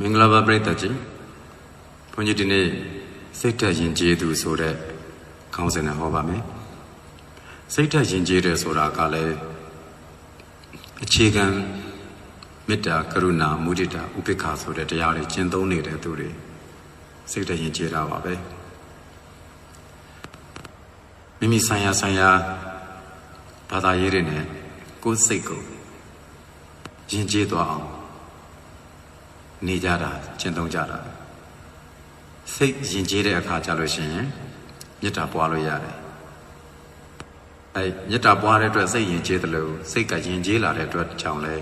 မင်္ဂလာပါပရိသတ်ကြီးဘုန်းကြီးဒီနေ့စိတ်တက်ရင်ကျေးသူဆိုတဲ့ခေါင်းစဉ်နဲ့ဟောပါမယ်စိတ်တက်ရင်ကျေးတယ်ဆိုတာကလည်းအခြေခံမေတ္တာကရုဏာမုဒိတာဥပေက္ခဆိုတဲ့တရားတွေကျင့်သုံးနေတဲ့သူတွေစိတ်တက်ရင်ကျေးတာပါပဲမိမိဆိုင်ရာဆိုင်ရာဘာသာရေးတွေနဲ့ကိုယ်စိတ်ကိုရင်ကျေးသွားအောင် နေကြတာကျင့်သုံးကြတာစိတ်ယဉ်ကျေးတဲ့အခါကြလို့ရှိရင်မေတ္တာပွားလို့ရတယ်အဲမေတ္တာပွားတဲ့အတွက်စိတ်ယဉ်ကျေးတယ်လို့စိတ်ကယဉ်ကျေးလာတဲ့အတွက်ကြောင့်လဲ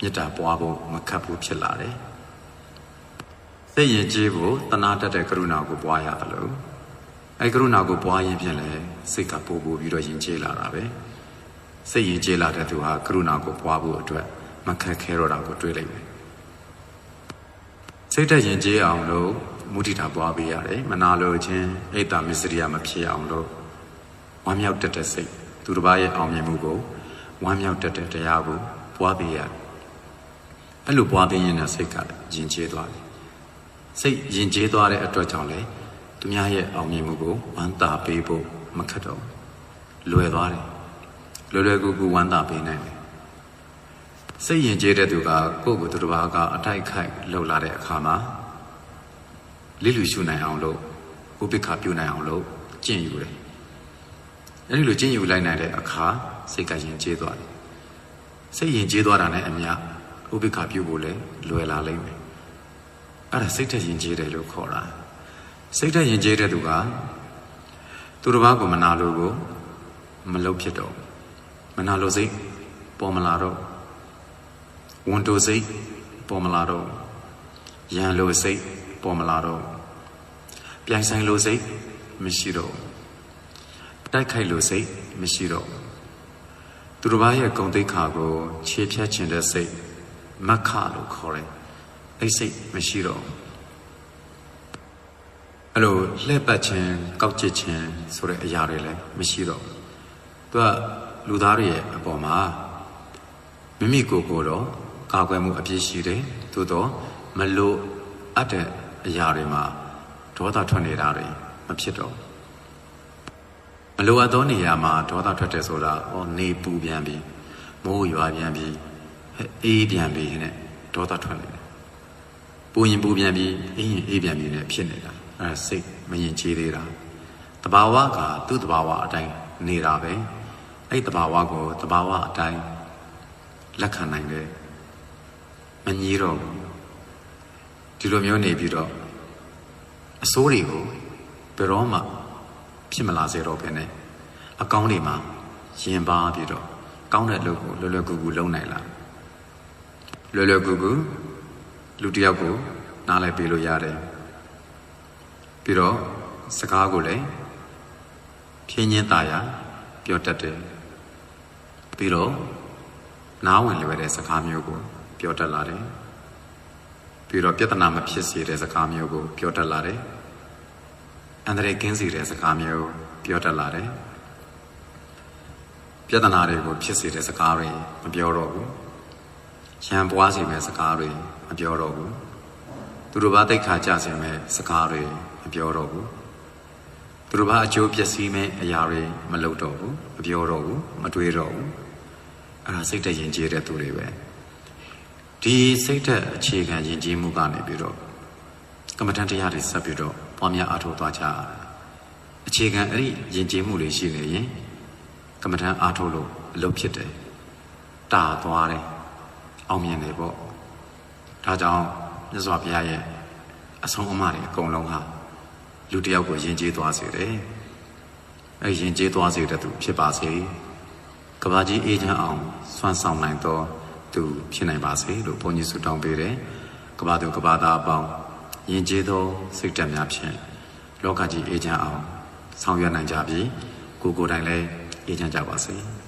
မေတ္တာပွားဖို့မခတ်ဘူးဖြစ်လာတယ်စိတ်ယဉ်ကျေးဖို့တနာတတ်တဲ့ကရုဏာကိုပွားရတယ်လို့အဲကရုဏာကိုပွားရင်ဖြင့်လဲစိတ်ကပို့ပို့ပြီးတော့ယဉ်ကျေးလာတာပဲစိတ်ယဉ်ကျေးလာတဲ့သူဟာကရုဏာကိုပွားဖို့အတွက်မခက်ခဲတော့တာကိုတွေးလိုက်မယ် စိတ်သက်ရင်ကျေးအောင်လို့မုဒိတာပွားပေးရတယ်မနာလိုခြင်းအိတ်တာမစ္စရိယမဖြစ်အောင်လို့ဝမ်းမြောက်တတ်တဲ့စိတ်သူတစ်ပါးရဲ့အောင်မြင်မှုကိုဝမ်းမြောက်တတ်တဲ့တရားကိုပွားပေးရတယ်အဲ့လိုပွားပေးရင်လည်းစိတ်ကယဉ်ကျေးသွားတယ်စိတ်ယဉ်ကျေးသွားတဲ့အတွက်ကြောင့်လေသူများရဲ့အောင်မြင်မှုကိုဝမ်းသာပေးဖို့မခက်တော့လွယ်သွားတယ်လွယ်လွယ်ကူကူဝမ်းသာပေးနိုင်တယ် စိတ်ယဉ်ကျေးတဲ့သူကကိုယ့်ကိုယ်သူတစ်ပါးကအတိုက်ခိုက်လှုပ်လာတဲ့အခါမှာလိလူရှုနိုင်အောင်လို့ဥပိ္ပခပြုနိုင်အောင်လို့ကျင့်ယူတယ်။အဲဒီလိုကျင့်ယူလိုက်နိုင်တဲ့အခါစိတ်ကယဉ်ကျေးသွားတယ်။စိတ်ယဉ်ကျေးသွားတာနဲ့အမျှဥပိ္ပခပြုဖို့လည်းလွယ်လာလိမ့်မယ်။အဲ့ဒါစိတ်ထက်ယဉ်ကျေးတယ်လို့ခေါ်တာ။စိတ်ထက်ယဉ်ကျေးတဲ့သူကသူတစ်ပါးကိုမနာလို့ကိုမလုပ်ဖြစ်တော့မနာလို့စိတ်ပေါ်မလာတော့ ဝန်တိုစိတ်ပေါ်မလာတော့ရန်လိုစိတ်ပေါ်မလာတော့ပြိုင်ဆိုင်လိုစိတ်မရှိတော့တိုက်ခိုက်လိုစိတ်မရှိတော့သူတစ်ပါးရဲ့ဂုံတိတ်ခါကိုခြေဖြတ်ခြင်းတဲ့စိတ်မက္ခလို့ခေါ်တယ်အဲ့စိတ်မရှိတော့အဲ့လိုလှည့်ပတ်ခြင်းကောက်ကျစ်ခြင်းဆိုတဲ့အရာတွေလည်းမရှိတော့သူကလူသားတွေရဲ့အပေါ်မှာမိမိကိုယ်ကိုယ်တော့ ကာကွယ်မှုအပြည့်ရှိတယ်သို့တော့မလို့အပ်တဲ့အရာတွေမှာဒေါသထွက်နေတာတွေမဖြစ်တော့မလိုအပ်သောနေရာမှာဒေါသထွက်တယ်ဆိုတာဟောနေပူပြန်ပြီမိုးရွာပြန်ပြီအေးပြန်ပြီနဲ့ဒေါသထွက်နေတယ်ပူရင်ပူပြန်ပြီအေးရင်အေးပြန်ပြီနဲ့ဖြစ်နေတာအဲစိတ်မရင်ချေးသေးတာတဘာဝကသူ့တဘာဝအတိုင်းနေတာပဲအဲ့တဘာဝကိုတဘာဝအတိုင်းလက်ခံနိုင်တယ် မညီတော့ဘူးဒီလိုမျိုးနေပြီးတော့အစိုးတွေကိုဘယ်တော့မှဖြစ်မလာစေတော့ဘဲနဲ့အကောင်းတွေမှာရင်ပါပြီးတော့ကောင်းတဲ့လုပ်ကိုလွယ်လွယ်ကူကူလုပ်နိုင်လားလွယ်လွယ်ကူကူလူတစ်ယောက်ကိုနားလည်ပေးလို့ရတယ်ပြီးတော့စကားကိုလည်းဖြင်းညင်းသားရပြောတတ်တယ်ပြီးတော့နားဝင်လွယ်တဲ့စကားမျိုးကို ပြောတတ်လာတယ်ပြီးတော့ပြဿနာမဖြစ်စေတဲ့စကားမျိုးကို ပြောတတ်လာတယ်အန္တရာယ်ကင်းစေတဲ့စကားမျိုးပြောတတ်လာတယ်ပြဿနာတွေကိုဖြစ်စေတဲ့စကားတွေမပြောတော့ဘူးရံပွားစေမဲ့စကားတွေမပြောတော့ဘူးသူတို့ဘာတိတ်ခါကြစေမဲ့စကားတွေမပြောတော့ဘူးသူတို့ဘာအကျိုးပျက်စီးမဲ့အရာတွေမလုပ်တော့ဘူးမပြောတော့ဘူးမတွေးတော့ဘူးအဲ့ဒါစိတ်တရင်ကျေးတဲ့သူတွေပဲ ဒီစိတ်သက်အခြေခံယဉ်ကျေးမှုကနေပြီးတော့ကမ္မထန်တရားတွေဆက်ပြီးတော့ပွားများအားထုတ်သွားကြအခြေခံအဲ့ဒီယဉ်ကျေးမှုတွေရှိနေရင်ကမ္မထန်အားထုတ်လို့အလုပ်ဖြစ်တယ်တာသွားတယ်အောင်မြင်တယ်ပေါ့ဒါကြောင့်မြတ်စွာဘုရားရဲ့အဆုံးအမတွေအကုန်လုံးဟာလူတယောက်ကိုယဉ်ကျေးသွားစေတယ်အဲ့ယဉ်ကျေးသွားစေတဲ့သူဖြစ်ပါစေကဘာကြီးအေးချမ်းအောင်ဆွမ်းဆောင်နိုင်သော သူဖြစ်နိုင်ပါစေလို့ဘုန်းကြီးဆုတောင်းပေးတယ်။ကဘာသူကဘာသားအပေါင်းယဉ်ကျေးသောစိတ်ဓာတ်များဖြင့်လောကကြီးအေးချမ်းအောင်ဆောင်ရွက်နိုင်ကြပြီ။ကိုယ်ကိုယ်တိုင်လည်းအေးချမ်းကြပါစေ။